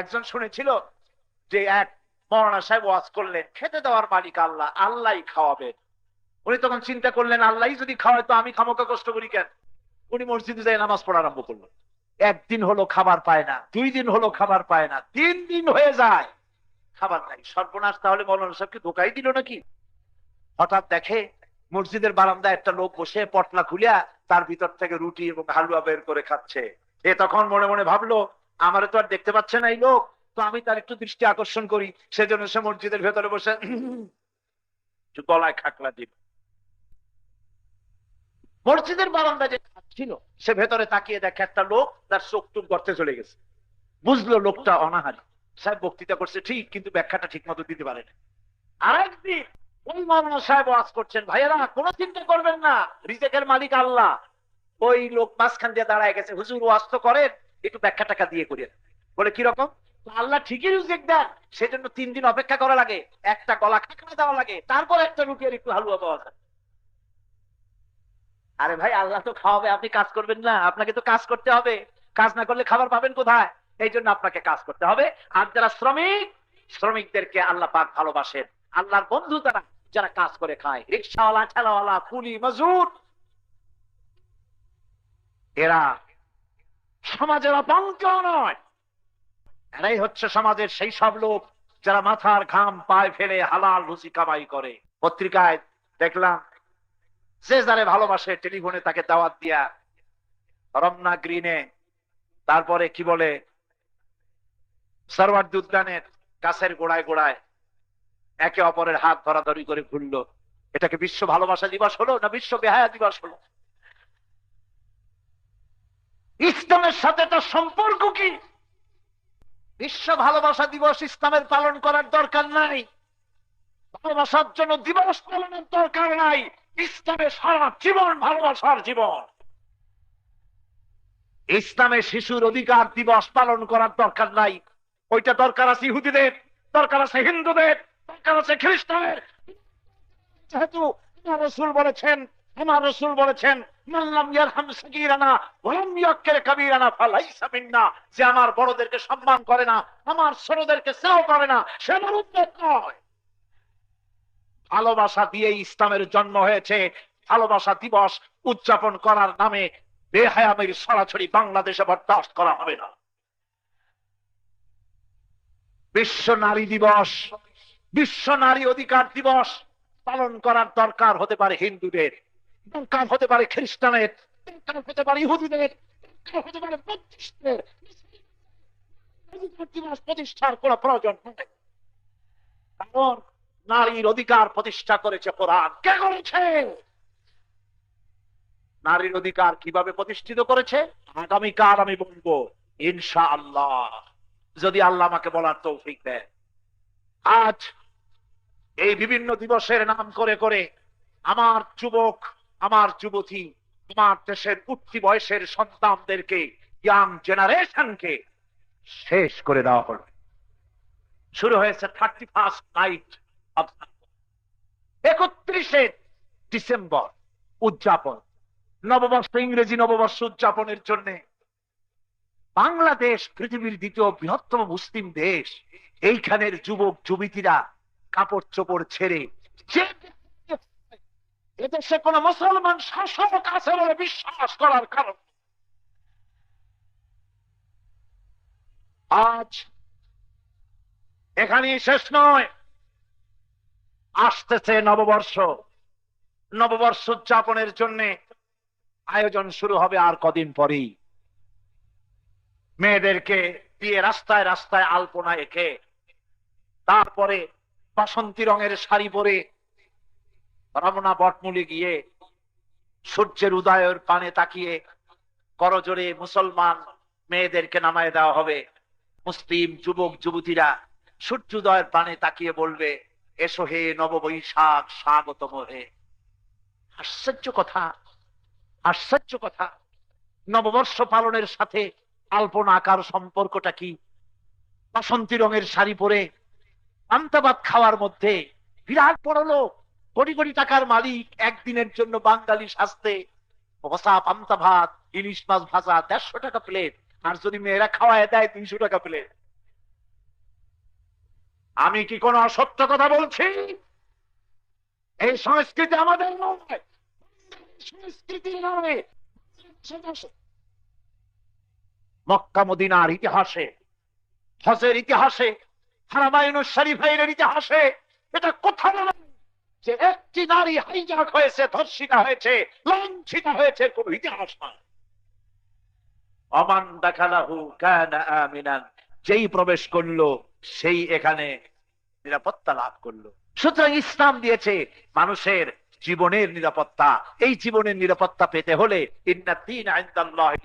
একজন শুনেছিল যে এক মৌলানা সাহেব ওয়াজ করলেন, খেতে দেওয়ার মালিক আল্লাহ, আল্লাহই খাওয়াবে। উনি তখন চিন্তা করলেন, আল্লাহই যদি খাওয়ায় তো আমি খামোকা কষ্ট করি কেন? উনি মসজিদে যাই নামাজ পড়া আরম্ভ করলেন একদিন হলো খাবার পায় না, দুই দিন হলো খাবার পায় না, তিন দিন হয়ে যায়, খাবার নাই। সর্বনাশ তাহলে মৌলানা সাহেবকে ধোকাই দিল নাকি? হঠাৎ দেখে মসজিদের বারান্দায় একটা লোক বসে পটলা খুলিয়া তার ভিতর থেকে রুটি এবং হালুয়া বের করে খাচ্ছে। এ তখন মনে মনে ভাবলো আমারে তো আর দেখতে পাচ্ছে না এই লোক। তো আমি তার একটু দৃষ্টি আকর্ষণ করি। সেজন্য সে মসজিদের ভেতরে বসে গলায় খাকলা দিব মসজিদের বারান্দায় যে ছিল, সে ভেতরে তাকিয়ে দেখে একটা লোক তার চোখ টুক গর্তে চলে গেছে। বুঝলো লোকটা অনাহারি। সাহেব বক্তৃতা করছে, ঠিক, কিন্তু ব্যাখ্যাটা ঠিক মতো দিতে পারে না। আরেকদিন ওই মামলা সাহেব ওয়াজ করছেন, ভাইয়েরা, কোনো চিন্তা করবেন না, রিজেকের মালিক আল্লাহ। ওই লোক মাঝখান দিয়ে দাঁড়ায় গেছে। হুজুর ওয়াজ তো করেন একটু ব্যাখ্যা টাকা দিয়ে করেন বলে কীরকম আল্লাহ ঠিকই রিজেক দেন। সেজন্য তিন দিন অপেক্ষা করা লাগে। একটা গলা খাকড়া দেওয়া লাগে। তারপর একটা রুটি আর একটু হালুয়া পাওয়া যায়। আরে ভাই, আল্লাহ তো খাওয়াবে। আপনি কাজ করবেন না। আপনাকে তো কাজ করতে হবে। কাজ না করলে খাবার পাবেন কোথায়? এই জন্য আপনাকে কাজ করতে হবে। আর যারা শ্রমিক, শ্রমিকদেরকে আল্লাহ পাক ভালোবাসেন। আল্লাহর বন্ধু তারা, যারা কাজ করে খায়। রিক্সাওয়ালা, ঠেলাওয়ালা, কুলি, মজুর। এরা সমাজের অপঙ্ক নয়। এরাই হচ্ছে সমাজের সেই সব লোক যারা মাথার ঘাম পায়ে ফেলে হালাল রুচি কামাই করে। পত্রিকায় দেখলাম, যে যারে ভালোবাসে টেলিফোনে তাকে দাওয়াত দিয়া রমনা গ্রিনে, তারপরে কি বলে সরওয়ার্দি উদ্যানের গাছের গোড়ায় গোড়ায় একে অপরের হাত ধরাধরি করে ঘুরলো। এটাকে বিশ্ব ভালোবাসা দিবস হলো না বিশ্ব বেহায়া দিবস হলো? ইসলামের সাথে তার সম্পর্ক কি? বিশ্ব ভালোবাসা দিবস ইসলামের পালন করার দরকার নাই। ভালোবাসার জন্য দিবস পালনের দরকার নাই। ইসলামের সারা জীবন ভালোবাসার জীবন। ইসলামের শিশুর অধিকার দিবস পালন করার দরকার নাই। ওইটা দরকার আছে ইহুদিদের, দরকার আছে হিন্দুদের, দরকার আছে খ্রিস্টানের। যেহেতু বলেছেন আমার রসুল বলেছেন উদযাপন করার নামে বেহায়ামের সরাসরি বাংলাদেশে বরদাস্ত করা হবে না। বিশ্ব নারী দিবস, বিশ্ব নারী অধিকার দিবস পালন করার দরকার হতে পারে হিন্দুদের। দরকার হতে পারে খ্রিস্টানের দরকার হতে পারে ইহুদিদের দরকার হতে পারে বুদ্ধিস্টদের। প্রতিষ্ঠার প্রয়োজন কারণ নারীর অধিকার প্রতিষ্ঠা করেছে কোরআন। কে করেছে? নারীর অধিকার কীভাবে প্রতিষ্ঠিত করেছে? আগামীকাল আমি বলব ইনশা আল্লাহ যদি আল্লাহ আমাকে বলার তৌফিক দেয় আজ এই বিভিন্ন দিবসের নাম করে করে আমার যুবক আমার যুবতী আমার দেশের উঠতি বয়সের সন্তানদেরকে ইয়াং জেনারেশনকে শেষ করে দেওয়া হলো। শুরু হয়েছে থার্টি ফার্স্ট নাইট একত্রিশে ডিসেম্বর উদযাপন। নববর্ষ, ইংরেজি নববর্ষ উদযাপনের জন্য বাংলাদেশ পৃথিবীর দ্বিতীয় বৃহত্তম মুসলিম দেশ। এইখানের যুবক, যুবতীরা কাপড় চোপড় ছেড়ে যে এদেশে কোন মুসলমান শাসক আছে বলে বিশ্বাস করার কারণ। আজ এখানেই শেষ নয়। আসতেছে নববর্ষ। নববর্ষ উদযাপনের জন্য আয়োজন শুরু হবে আর কদিন পরেই। মেয়েদেরকে দিয়ে রাস্তায় রাস্তায় আলপনা এঁকে, তারপরে বাসন্তী রঙের শাড়ি পরে রমনা বটমূলে গিয়ে সূর্যের উদয়ের পানে তাকিয়ে করজোরে মুসলমান মেয়েদেরকে নামায় দেওয়া হবে। মুসলিম যুবক, যুবতীরা সূর্যোদয়ের পানে তাকিয়ে বলবে, এসো হে নববৈশাখ, স্বাগতম হে। আশ্চর্য কথা আশ্চর্য কথা। নববর্ষ পালনের সাথে আলপনা আকার সম্পর্কটা কি? বাসন্তী রঙের শাড়ি পরে পান্তাবাদ খাওয়ার মধ্যে বিরাট বড় লোক কোটি কোটি টাকার মালিক একদিনের জন্য বাঙালি সাজতে বসা পান্তা ভাত, ইলিশ মাছ ভাজা, দেড়শো টাকা প্লেট আর যদি মেয়েরা খাওয়ায়, দেয় দুইশো টাকা প্লেট আমি কি কোনো অসত্য কথা বলছি? এই সংস্কৃতি আমাদের নয়। সংস্কৃতি নয়। মক্কা মদিনার ইতিহাসে, হজের ইতিহাসে, হারামায়ন শরীফের ইতিহাসে, এটা কোথাও নয় যে একটি নারী হাইজাক হয়েছে, ধর্ষিতা হয়েছে, লাঞ্ছিত হয়েছে কোন ইতিহাস নয় অমান দেখালাহু কানা আমিনান, যেই প্রবেশ করল, সেই এখানে নিরাপত্তা লাভ করল। সুতরাং ইসলাম দিয়েছে মানুষের জীবনের নিরাপত্তা। এই জীবনের নিরাপত্তা পেতে হলে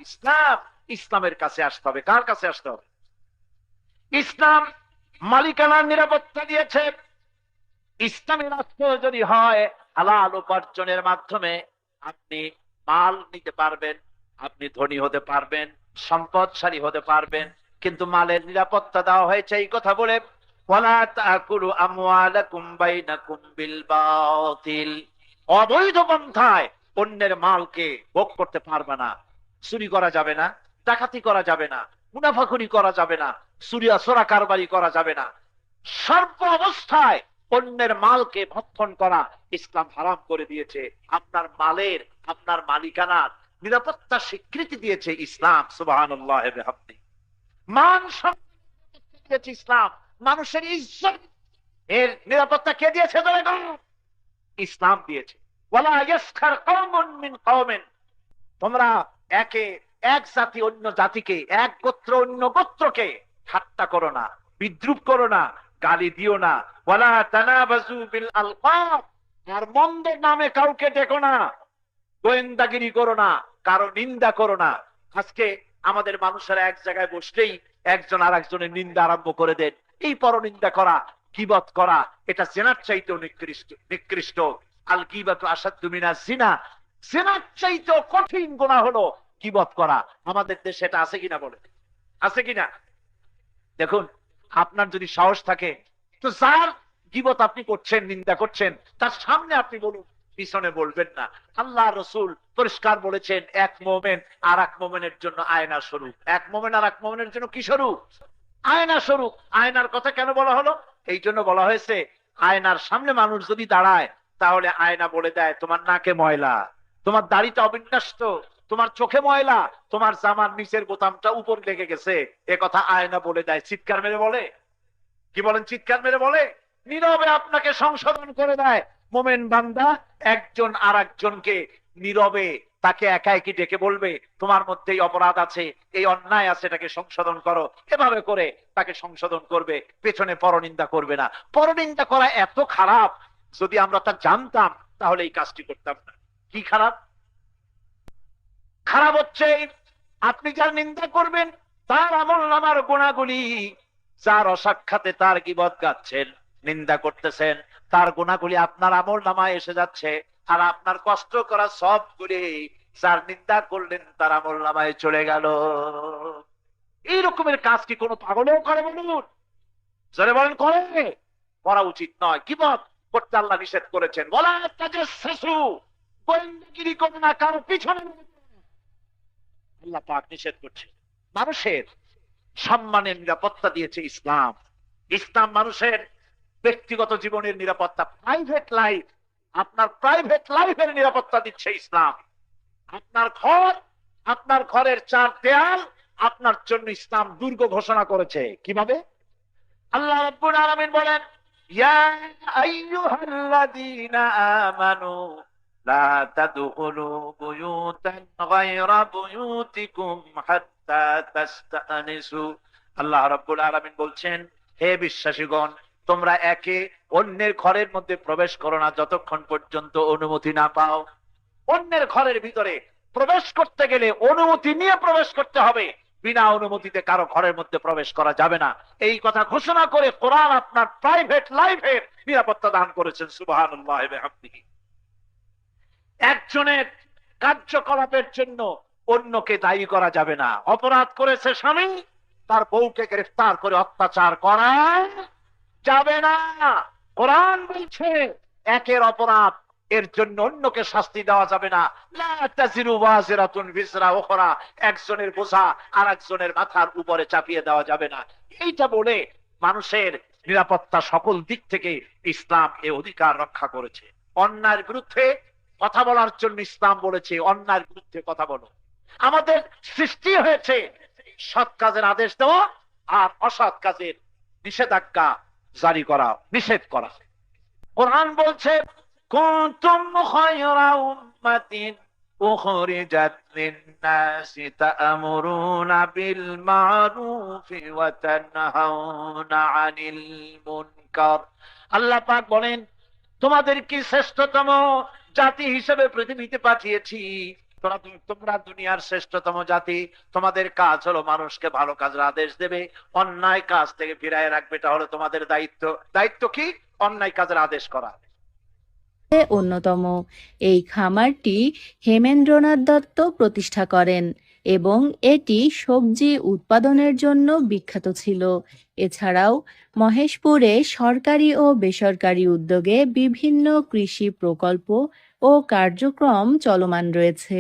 ইসলাম, ইসলামের কাছে আসতে হবে। কার কাছে আসতে হবে? ইসলাম মালিকানার নিরাপত্তা দিয়েছে। ইসলামী রাষ্ট্র যদি হয়, হালাল উপার্জনের মাধ্যমে আপনি মাল নিতে পারবেন, আপনি ধনী হতে পারবেন, সম্পদশালী হতে পারবেন, কিন্তু মালের নিরাপত্তা দেওয়া হয়েছে এই কথা বলে অবৈধ পন্থায় অন্যের মালকে ভোগ করতে পারবে না, চুরি করা যাবে না, ডাকাতি করা যাবে না, মুনাফাখুরি করা যাবে না, সুরিয়া সোরা কারবারি করা যাবে না। সর্ব অবস্থায় অন্যের মালকে ভক্ষণ করা ইসলাম হারাম করে দিয়েছে। আপনার মালের, আপনার মালিকানার নিরাপত্তা স্বীকৃতি দিয়েছে ইসলাম, সুবাহানুল্লাহ মান দিয়েছে ইসলাম, মানুষের ইজ্জত, এর নিরাপত্তা কে দিয়েছে ইসলাম দিয়েছে। তোমরা একে এক জাতি, অন্য জাতিকে, এক গোত্র, অন্য গোত্রকে ঠাট্টা করো না, বিদ্রুপ করো না গালি দিও না। ওয়ালা তানাবাজু বিল আলকাব। আর মন্দের নামে কাউকে ডেকো না। গোয়েন্দাগিরি করো না। কারও নিন্দা করো না। আজকে আমাদের মানুষেরা এক জায়গায় বসলেই একজন আর একজনের নিন্দা আরম্ভ করে দেন। এই পরনিন্দা করা কিবত করা, এটা জেনার চাইতেও নিকৃষ্ট নিকৃষ্ট। আল কিবাত আসাদ তুমিনা জিনা। জেনার চাইতেও কঠিন গোনা হলো কিবত করা। আমাদের দেশে এটা আছে কিনা বলে আছে কিনা? দেখুন আপনার যদি সাহস থাকে, তো যার গিবত আপনি করছেন, নিন্দা করছেন, তার সামনে আপনি বলুন, পিছনে বলবেন না। আল্লাহ রসুল পরিষ্কার বলেছেন, এক মোমেন আর এক মোমেনের জন্য আয়না স্বরূপ। এক মোমেন আর এক মোমেনের জন্য কি স্বরূপ? আয়না স্বরূপ। আয়নার কথা কেন বলা হলো? এই জন্য বলা হয়েছে, আয়নার সামনে মানুষ যদি দাঁড়ায়, তাহলে আয়না বলে দেয়, তোমার নাকে ময়লা, তোমার দাড়িটা অবিন্যস্ত তোমার চোখে ময়লা, তোমার জামার নিচের বোতামটা উপর লেগে গেছে। এ কথা আয়না বলে দেয়, চিৎকার মেরে বলে। কি বলেন, চিৎকার মেরে বলে? নীরবে আপনাকে সংশোধন করে দেয়। মোমেন বান্দা, একজন আর একজনকে নীরবে তাকে একা একই ডেকে বলবে? তোমার মধ্যেই অপরাধ আছে, এই অন্যায় আছে, এটাকে সংশোধন করো। এভাবে করে তাকে সংশোধন করবে, পেছনে পরনিন্দা করবে না। পরনিন্দা করা এত খারাপ, যদি আমরা তা জানতাম, তাহলে এই কাজটি করতাম না। কি খারাপ? খারাপ হচ্ছে, আপনি যার নিন্দা করবেন, তার আমল নামার গুণাগুলি, যার অসাক্ষাতে তার গিবত গাচ্ছেন, নিন্দা করতেছেন, তার গুণাগুলি আপনার আমল নামায় এসে যাচ্ছে, আর আপনার কষ্ট করা সবগুলি যার নিন্দা করলেন, তার আমল নামায় চলে গেল। এই রকমের কাজ কি কোনো পাগলেও করে বলুন? জোরে বলেন করে। করা উচিত নয়। কিবত করতে আল্লাহ নিষেধ করেছেন। বলা কাজের শেষু গোয়েন্দাগিরি করো না, কারও পিছনে আল্লাহ পাক নিষেধ করছে। মানুষের সম্মানের নিরাপত্তা দিয়েছে ইসলাম। ইসলাম মানুষের ব্যক্তিগত জীবনের নিরাপত্তা প্রাইভেট লাইফ আপনার প্রাইভেট লাইফের নিরাপত্তা দিচ্ছে ইসলাম। আপনার ঘর, আপনার ঘরের চার দেয়াল আপনার জন্য ইসলাম দুর্গ ঘোষণা করেছে। কীভাবে? আল্লাহ রাব্বুল আলামিন বলেন, ইয়া আইয়ুহাল্লাযীনা আমানু লা তাদখুলু বুয়ুতান গায়রা বুয়ুতিকুম হাত্তা তাস্তানিসু আল্লাহ আলামিন বলছেন, হে বিশ্বাসীগণ, তোমরা একে অন্যের ঘরের মধ্যে প্রবেশ করো না যতক্ষণ পর্যন্ত অনুমতি না পাও। অন্যের ঘরের ভিতরে প্রবেশ করতে গেলে অনুমতি নিয়ে প্রবেশ করতে হবে। বিনা অনুমতিতে কারও ঘরের মধ্যে প্রবেশ করা যাবে না। এই কথা ঘোষণা করে কোরআন আপনার প্রাইভেট লাইফের নিরাপত্তা দান করেছেন বিহামদিহি। একজনের কার্যকলাপের জন্য অন্যকে দায়ী করা যাবে না। অপরাধ করেছে স্বামী, তার বউকে গ্রেফতার করে অত্যাচার করা যাবে না। কোরআন বলছে, একের অপরাধ, এর জন্য অন্যকে শাস্তি দেওয়া যাবে না। একজনের বোঝা আর একজনের মাথার উপরে চাপিয়ে দেওয়া যাবে না। এইটা বলে মানুষের নিরাপত্তা সকল দিক থেকে ইসলাম এ অধিকার রক্ষা করেছে। অন্যায়ের বিরুদ্ধে কথা বলার জন্য ইসলাম বলেছে, অন্যায়ের বিরুদ্ধে কথা বলো। আমাদের সৃষ্টি হয়েছে, সৎ কাজের আদেশ দেওয়া আর অসৎ কাজের নিষেধাজ্ঞা জারি করা, নিষেধ করা। কোরআন বলছে, কুনতুম পাক বলেন, তোমাদের কি শ্রেষ্ঠতম জাতি হিসেবে পৃথিবীতে পাঠিয়েছি। তোমরা তোমরা দুনিয়ার শ্রেষ্ঠতম জাতি। তোমাদের কাজ হলো মানুষকে ভালো কাজের আদেশ দেবে। অন্যায় কাজ থেকে ফিরায় রাখবে, এটা হলো তোমাদের দায়িত্ব। দায়িত্ব কি? অন্যায় কাজের আদেশ করা। অন্যতম। এই খামারটি হেমেন্দ্রনাথ দত্ত প্রতিষ্ঠা করেন এবং এটি সবজি উৎপাদনের জন্য বিখ্যাত ছিল। এছাড়াও মহেশপুরে সরকারি ও বেসরকারি উদ্যোগে বিভিন্ন কৃষি প্রকল্প ও কার্যক্রম চলমান রয়েছে।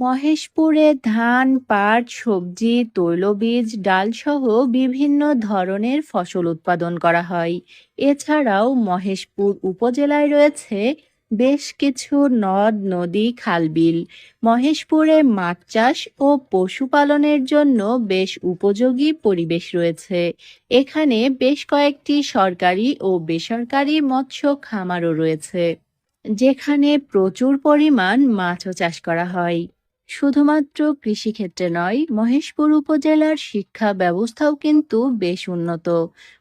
মহেশপুরে ধান, পাট, সবজি, তৈলবীজ, ডালসহ বিভিন্ন ধরনের ফসল উৎপাদন করা হয়। এছাড়াও মহেশপুর উপজেলায় রয়েছে বেশ কিছু নদ, নদী, খালবিল। মহেশপুরে মাছ চাষ ও পশুপালনের জন্য বেশ উপযোগী পরিবেশ রয়েছে। এখানে বেশ কয়েকটি সরকারি ও বেসরকারি মৎস্য খামারও রয়েছে। যেখানে প্রচুর পরিমাণ মাছও চাষ করা হয়। শুধুমাত্র কৃষিক্ষেত্রে নয়, মহেশপুর উপজেলার শিক্ষা ব্যবস্থাও কিন্তু বেশ উন্নত।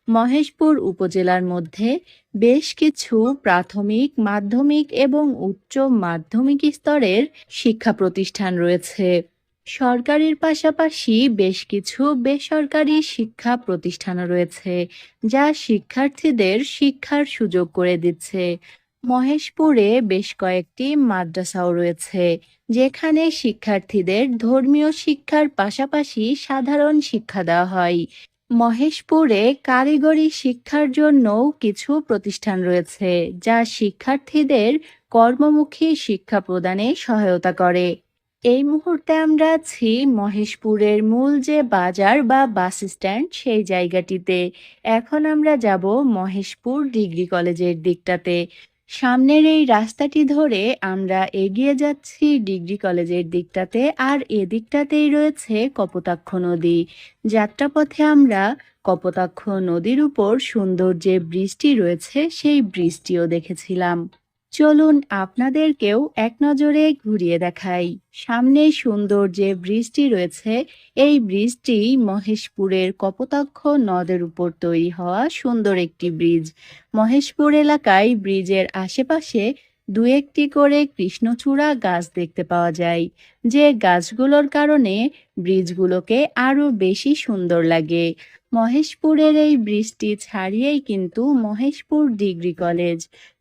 মহেশপুর উপজেলার মধ্যে বেশ কিছু প্রাথমিক, মাধ্যমিক এবং উচ্চ মাধ্যমিক স্তরের শিক্ষা প্রতিষ্ঠান রয়েছে। সরকারের পাশাপাশি বেশ কিছু বেসরকারি শিক্ষা প্রতিষ্ঠানও রয়েছে, যা শিক্ষার্থীদের শিক্ষার সুযোগ করে দিচ্ছে। মহেশপুরে বেশ কয়েকটি মাদ্রাসাও রয়েছে, যেখানে শিক্ষার্থীদের ধর্মীয় শিক্ষার পাশাপাশি সাধারণ শিক্ষা দেওয়া হয়। মহেশপুরে কারিগরি শিক্ষার জন্যও কিছু প্রতিষ্ঠান রয়েছে, যা শিক্ষার্থীদের কর্মমুখী শিক্ষা প্রদানে সহায়তা করে। এই মুহূর্তে আমরা আছি মহেশপুরের মূল যে বাজার বা বাস স্ট্যান্ড সেই জায়গাটিতে। এখন আমরা যাব মহেশপুর ডিগ্রি কলেজের দিকটাতে। সামনের এই রাস্তাটি ধরে আমরা এগিয়ে যাচ্ছি ডিগ্রি কলেজের দিকটাতে আর এদিকটাতেই রয়েছে কপোতাক্ষ নদী। যাত্রাপথে আমরা কপোতাক্ষ নদীর উপর সুন্দর যে ব্রিজটি রয়েছে সেই ব্রিজটিও দেখেছিলাম। চলুন আপনাদেরকেও এক নজরে ঘুরিয়ে দেখাই। সামনে সুন্দর যে ব্রিজটি রয়েছে। এই ব্রিজটি মহেশপুরের কপোতাক্ষ নদের উপর তৈরি হওয়া সুন্দর একটি ব্রিজ। মহেশপুর এলাকায় ব্রিজের আশেপাশে দু একটি করে কৃষ্ণচূড়া গাছ দেখতে পাওয়া যায়। যে গাছগুলোর কারণে ব্রিজগুলোকে আরও বেশি সুন্দর লাগে। মহেশপুরের এই ব্রিজটি ছাড়িয়েই কিন্তু মহেশপুর ডিগ্রি কলেজ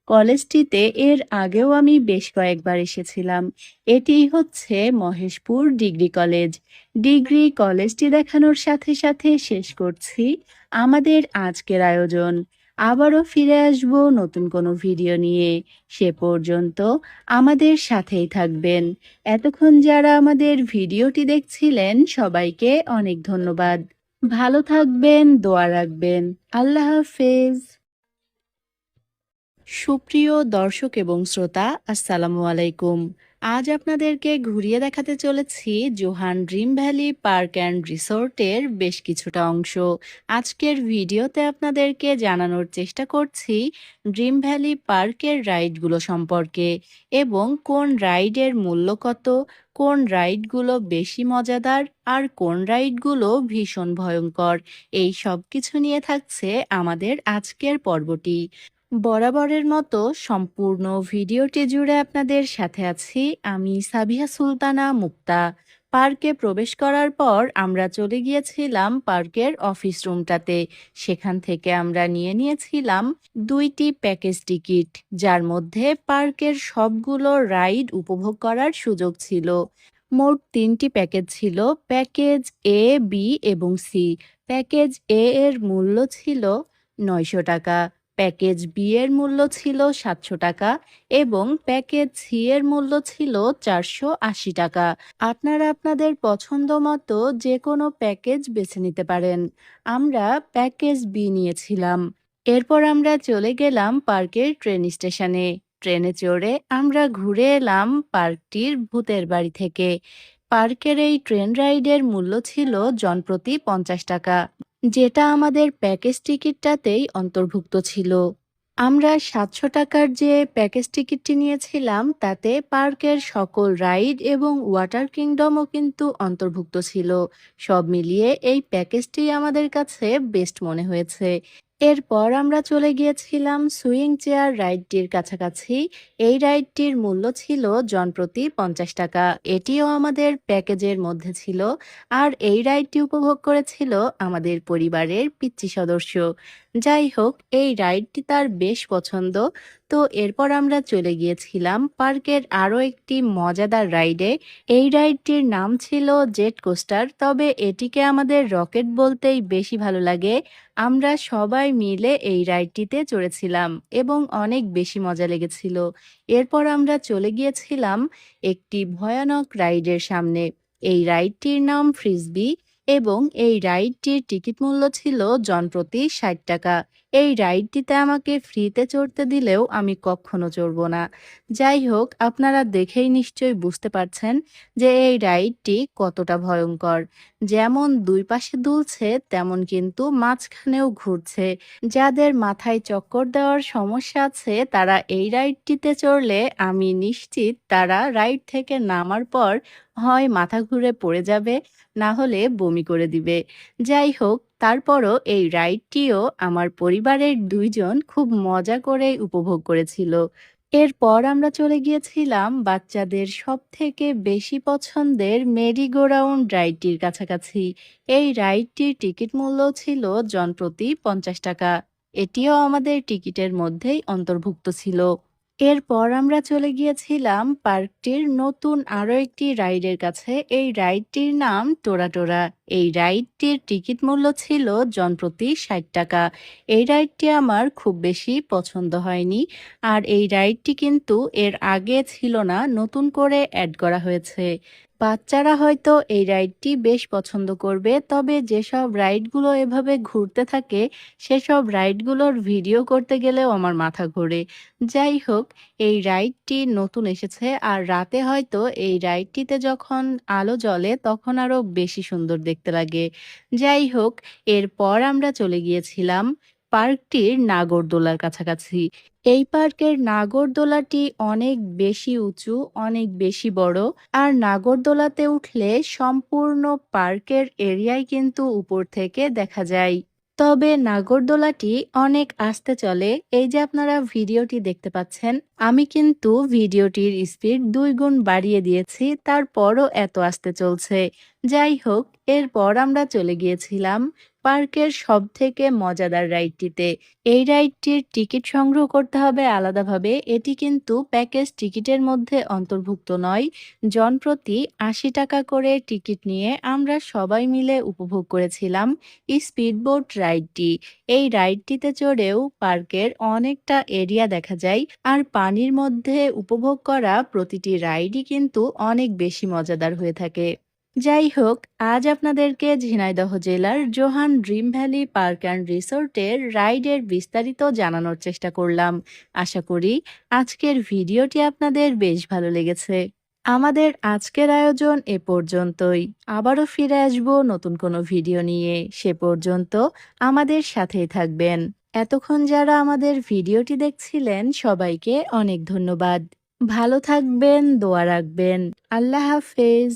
কলেজটিতে এর আগেও আমি বেশ কয়েকবার এসেছিলাম। এটি হচ্ছে মহেশপুর ডিগ্রি কলেজ। ডিগ্রি কলেজটি দেখানোর সাথে সাথে শেষ করছি আমাদের আজকের আয়োজন। আবারও ফিরে আসব নতুন কোনো ভিডিও নিয়ে। সে পর্যন্ত আমাদের সাথেই থাকবেন। এতক্ষণ যারা আমাদের ভিডিওটি দেখছিলেন, সবাইকে অনেক ধন্যবাদ। ভালো থাকবেন, দোয়া রাখবেন। আল্লাহ হাফেজ। সুপ্রিয় দর্শক এবং শ্রোতা, আসসালামু আলাইকুম। আজ আপনাদেরকে ঘুরিয়ে দেখাতে চলেছি Johan dream valley park and রিসোর্টের বেশ কিছুটা অংশ। আজকের ভিডিওতে আপনাদেরকে জানানোর চেষ্টা করছি ড্রিম ভ্যালি পার্কের রাইডগুলো সম্পর্কে এবং কোন রাইডের মূল্য কত, কোন রাইডগুলো বেশি মজাদার আর কোন রাইডগুলো ভীষণ ভয়ঙ্কর। এই সব কিছু নিয়ে থাকছে আমাদের আজকের পর্বটি। বরাবরের মতো সম্পূর্ণ ভিডিওটি জুড়ে আপনাদের সাথে আছি আমি সাবিহা সুলতানা মুক্তা। পার্কে প্রবেশ করার পর আমরা চলে গিয়েছিলাম পার্কের অফিস রুমটাতে। সেখান থেকে আমরা নিয়ে নিয়েছিলাম দুইটি প্যাকেজ টিকিট, যার মধ্যে পার্কের সবগুলো রাইড উপভোগ করার সুযোগ ছিল। মোট তিনটি প্যাকেজ ছিল প্যাকেজ এ, বি এবং সি। প্যাকেজ এ এর মূল্য ছিল নয়শো টাকা। প্যাকেজ বি এর মূল্য ছিল সাতশো টাকা এবং প্যাকেজ সি এর মূল্য ছিল চারশো আশি টাকা। আপনারা আপনাদের পছন্দ মতো যে কোনো প্যাকেজ বেছে নিতে পারেন। আমরা প্যাকেজ বি নিয়েছিলাম। এরপর আমরা চলে গেলাম পার্কের ট্রেন স্টেশনে। ট্রেনে চড়ে আমরা ঘুরে এলাম পার্কটির ভূতের বাড়ি থেকে। পার্কের এই ট্রেন রাইডের মূল্য ছিল জনপ্রতি পঞ্চাশ টাকা। যেটা আমাদের প্যাকেজ টিকিটটাতেই অন্তর্ভুক্ত ছিল। আমরা সাতশো টাকার যে প্যাকেজ টিকিটটি নিয়েছিলাম, তাতে পার্কের সকল রাইড এবং ওয়াটার কিংডমও কিন্তু অন্তর্ভুক্ত ছিল। সব মিলিয়ে এই প্যাকেজটি আমাদের কাছে বেস্ট মনে হয়েছে। এরপর আমরা চলে গিয়েছিলাম সুইং চেয়ার রাইডটির কাছাকাছি। এই রাইডটির মূল্য ছিল জনপ্রতি পঞ্চাশ টাকা। এটিও আমাদের প্যাকেজের মধ্যে ছিল। আর এই রাইডটি উপভোগ করেছিল আমাদের পরিবারের পিচ্চি সদস্য। যাই হোক এই রাইডটি তার বেশ পছন্দ। তো এরপর আমরা চলে গিয়েছিলাম পার্কের আরও একটি মজাদার রাইডে। এই রাইডটির নাম ছিল জেট কোস্টার, তবে এটিকে আমাদের রকেট বলতেই বেশি ভালো লাগে। আমরা সবাই মিলে এই রাইডটিতে চড়েছিলাম এবং অনেক বেশি মজা লেগেছিল। এরপর আমরা চলে গিয়েছিলাম একটি ভয়ানক রাইডের সামনে। এই রাইডটির নাম ফ্রিসবি। এবং এই রাইডটির টিকিট মূল্য ছিল জনপ্রতি ষাট টাকা। এই রাইডটিতে আমাকে ফ্রিতে চড়তে দিলেও আমি কখনো চড়বো না। যাই হোক, আপনারা দেখেই নিশ্চয়ই বুঝতে পারছেন যে এই রাইডটি কতটা ভয়ঙ্কর। যেমন দুই পাশে দুলছে, তেমন কিন্তু মাঝখানেও ঘুরছে। যাদের মাথায় চক্কর দেওয়ার সমস্যা আছে, তারা এই রাইডটিতে চড়লে আমি নিশ্চিত তারা রাইড থেকে নামার পর হয় মাথা ঘুরে পড়ে যাবে, না হলে বমি করে দিবে। যাই হোক তারপরও এই রাইডটিও আমার পরিবারের দুইজন খুব মজা করে উপভোগ করেছিল। এরপর আমরা চলে গিয়েছিলাম বাচ্চাদের সব থেকে বেশি পছন্দের মেরি গো রাউন্ড রাইডটির কাছাকাছি। এই রাইডটির টিকিট মূল্য ছিল জনপ্রতি পঞ্চাশ টাকা। এটিও আমাদের টিকিটের মধ্যেই অন্তর্ভুক্ত ছিল। এরপর আমরা চলে গিয়েছিলাম পার্কটির নতুন আরও একটি রাইডের কাছে। এই রাইডটির নাম টোরা টোরা এই রাইডটির টিকিট মূল্য ছিল জনপ্রতি ষাট টাকা। এই রাইডটি আমার খুব বেশি পছন্দ হয়নি। আর এই রাইডটি কিন্তু এর আগে ছিল না, নতুন করে অ্যাড করা হয়েছে। বাচ্চারা হয়তো এই রাইডটি বেশ পছন্দ করবে, তবে যেসব রাইডগুলো এভাবে ঘুরতে থাকে, সেসব রাইডগুলোর ভিডিও করতে গেলেও আমার মাথা ঘোরে। যাই হোক, এই রাইডটি নতুন এসেছে আর রাতে হয়তো এই রাইডটিতে যখন আলো জ্বলে তখন আরও বেশি সুন্দর দেখতে লাগে। যাই হোক, এরপর আমরা চলে গিয়েছিলাম পার্কটির নাগরদোলার কাছাকাছি। এই পার্কের নাগরদোলাটি অনেক বেশি উঁচু, অনেক বেশি বড়। আর নাগরদোলাতে উঠলে সম্পূর্ণ পার্কের এরিয়াই কিন্তু উপর থেকে দেখা যায়। তবে নাগরদোলাটি অনেক আস্তে চলে। এই যে আপনারা ভিডিওটি দেখতে পাচ্ছেন আমি কিন্তু ভিডিওটির স্পিড দুই গুণ বাড়িয়ে দিয়েছি, তারপরও এত আসতে চলছে। যাই হোক, এরপর আমরা চলে গিয়েছিলাম পার্কের সব থেকে মজাদার রাইডটিতে। এই রাইডটির টিকিট সংগ্রহ করতে হবে আলাদাভাবে, এটি কিন্তু প্যাকেজ টিকিটের মধ্যে অন্তর্ভুক্ত নয়। জনপ্রতি আশি টাকা করে টিকিট নিয়ে আমরা সবাই মিলে উপভোগ করেছিলাম স্পিডবোট রাইডটি। এই রাইডটিতে চড়েও পার্কের অনেকটা এরিয়া দেখা যায়, আর পানির মধ্যে উপভোগ করা প্রতিটি রাইডই কিন্তু অনেক বেশি মজাদার হয়ে থাকে। যাই হোক, আজ আপনাদেরকে ঝিনাইদহ জেলার Johan dream valley park and রিসোর্টের রাইডের বিস্তারিত জানানোর চেষ্টা করলাম। আশা করি আজকের ভিডিওটি আপনাদের বেশ ভালো লেগেছে। আমাদের আজকের আয়োজন এ পর্যন্তই। আবারও ফিরে আসব নতুন কোনো ভিডিও নিয়ে। সে পর্যন্ত আমাদের সাথেই থাকবেন। এতক্ষণ যারা আমাদের ভিডিওটি দেখছিলেন, সবাইকে অনেক ধন্যবাদ। ভালো থাকবেন, দোয়া রাখবেন। আল্লাহ হাফেজ।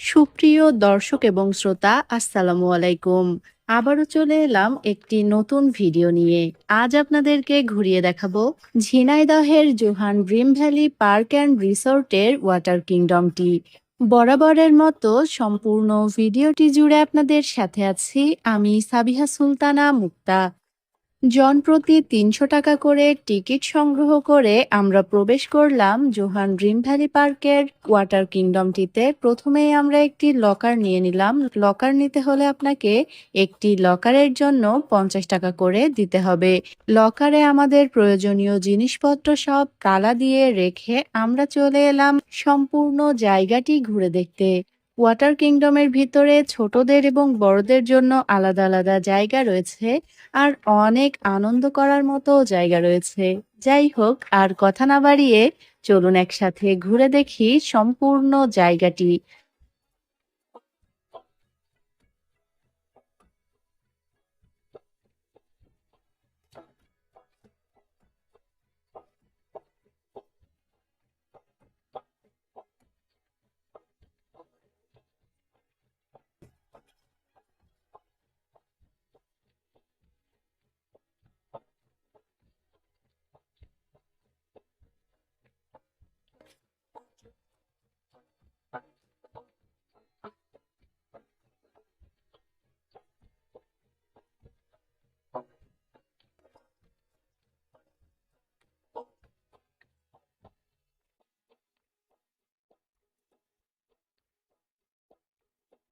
সুপ্রিয় দর্শক এবং শ্রোতা, আসসালামু আলাইকুম। আবারও চলে এলাম একটি নতুন ভিডিও নিয়ে। আজ আপনাদেরকে ঘুরিয়ে দেখাবো ঝিনাইদহের Johan dream valley park and রিসোর্টের ওয়াটার কিংডমটি। বরাবরের মতো সম্পূর্ণ ভিডিওটি জুড়ে আপনাদের সাথে আছি আমি সাবিহা সুলতানা মুক্তা। জনপ্রতি তিনশো টাকা করে টিকিট সংগ্রহ করে আমরা প্রবেশ করলাম জোহান ড্রিম ভ্যালি পার্কের ওয়াটার কিংডমটিতে। প্রথমেই আমরা একটি লকার নিয়ে নিলাম। লকার নিতে হলে আপনাকে একটি লকারের জন্য পঞ্চাশ টাকা করে দিতে হবে। লকারে আমাদের প্রয়োজনীয় জিনিসপত্র সব তালা দিয়ে রেখে আমরা চলে এলাম সম্পূর্ণ জায়গাটি ঘুরে দেখতে। ওয়াটার কিংডমের ভিতরে ছোটদের এবং বড়দের জন্য আলাদা আলাদা জায়গা রয়েছে আর অনেক আনন্দ করার মতো জায়গা রয়েছে। যাই হোক, আর কথা না বাড়িয়ে চলুন একসাথে ঘুরে দেখি সম্পূর্ণ জায়গাটি।